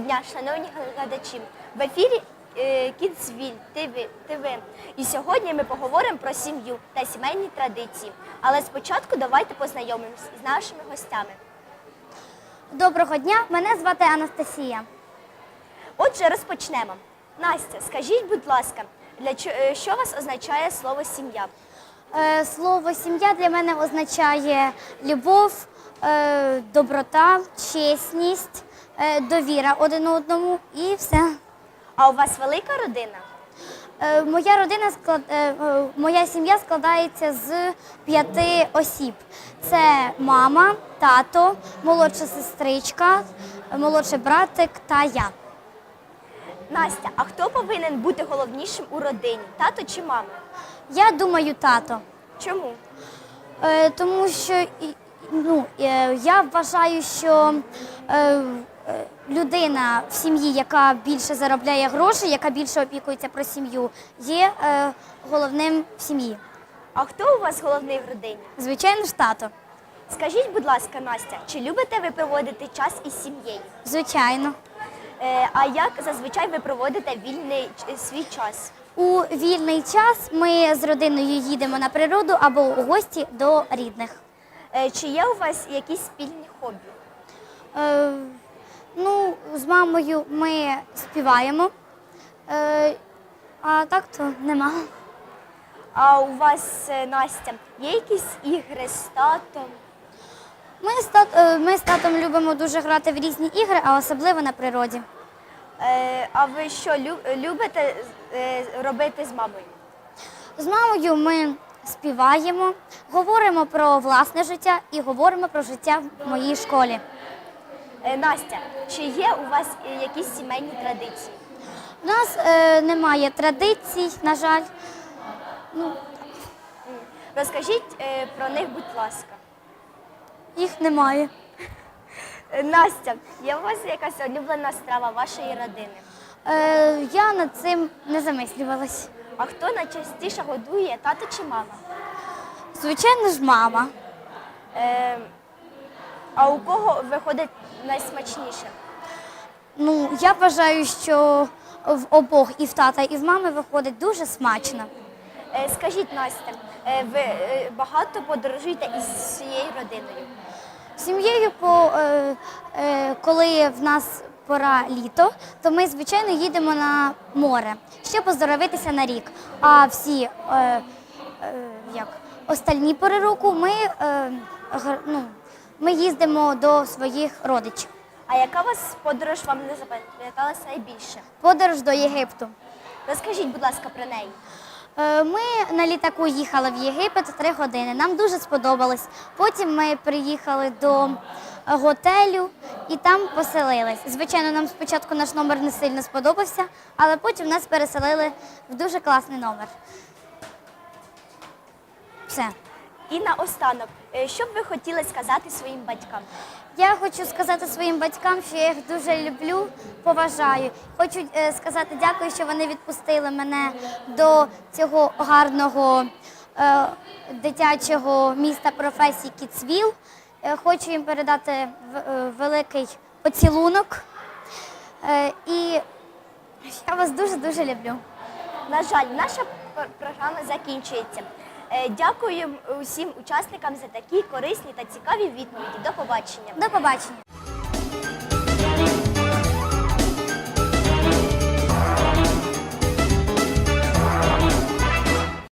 дня, шановні глядачі. В ефірі е, Кіцвіль ТВ. І сьогодні ми поговоримо про сім'ю та сімейні традиції. Але спочатку давайте познайомимось з нашими гостями. Доброго дня, мене звати Анастасія. Отже, розпочнемо. Настя, скажіть, будь ласка, для е, що вас означає слово сім'я? Е, Слово сім'я для мене означає любов, е, доброта, чесність, е, довіра один одному і все. А у вас велика родина? Е, Моя родина склад... е, е, моя сім'я складається з п'яти осіб. Це мама, тато, молодша сестричка, молодший братик та я. Настя, а хто повинен бути головнішим у родині? Тато чи мама? Я думаю, тато. Чому? Е, тому що і- ну, е, я вважаю, що е, людина в сім'ї, яка більше заробляє гроші, яка більше опікується про сім'ю, є е, головним в сім'ї. А хто у вас головний в родині? Звичайно ж, тато. Скажіть, будь ласка, Настя, чи любите ви проводити час із сім'єю? Звичайно. Е, а як зазвичай ви проводите вільний ч- свій час? У вільний час ми з родиною їдемо на природу або у гості до рідних. Е, чи є у вас якісь спільні хобі? Е, ну, з мамою ми співаємо, е, а так то нема. А у вас, е, Настя, є якісь ігри з татом? Ми з, тат, е, ми з татом любимо дуже грати в різні ігри, а особливо на природі. Е, а ви що лю- любите е, робити з мамою? З мамою ми співаємо, говоримо про власне життя і говоримо про життя в моїй школі. Е, Настя, чи є у вас е, якісь сімейні традиції? У нас е, немає традицій, на жаль. Ну, Розкажіть е, про них, будь ласка. їх немає. Е, Настя, є у вас якась улюблена страва вашої родини? Е, я над цим не замислювалась. А хто найчастіше годує, тато чи мама? Звичайно ж, мама. Е, а у кого виходить найсмачніше? Ну, я вважаю, що в обох і в тата, і в мами виходить дуже смачно. Е, скажіть, Настя, е, ви е, багато подорожуєте із всією родиною? Сім'єю, коли в нас пора літо, то ми, звичайно, їдемо на море, щоб поздоровитися на рік. А всі е, е, як, остальні пори року ми, е, ну, ми їздимо до своїх родичів. А яка у вас подорож вам не запам'яталася найбільше? Подорож до Єгипту. Розкажіть, будь ласка, про неї. Е, Ми на літаку їхали в Єгипет три години. Нам дуже сподобалось. Потім ми приїхали до готелю і там поселились. Звичайно, нам спочатку наш номер не сильно сподобався, але потім нас переселили в дуже класний номер. Все. І наостанок, е, що б ви хотіли сказати своїм батькам? Я хочу сказати своїм батькам, що я їх дуже люблю, поважаю. Хочу е, сказати дякую, що вони відпустили мене до цього гарного е, дитячого міста професії Кіцвіл. Хочу їм передати великий поцілунок. І я вас дуже-дуже люблю. На жаль, наша програма закінчується. Е, Дякую усім учасникам за такі корисні та цікаві відповіді. До побачення. До побачення.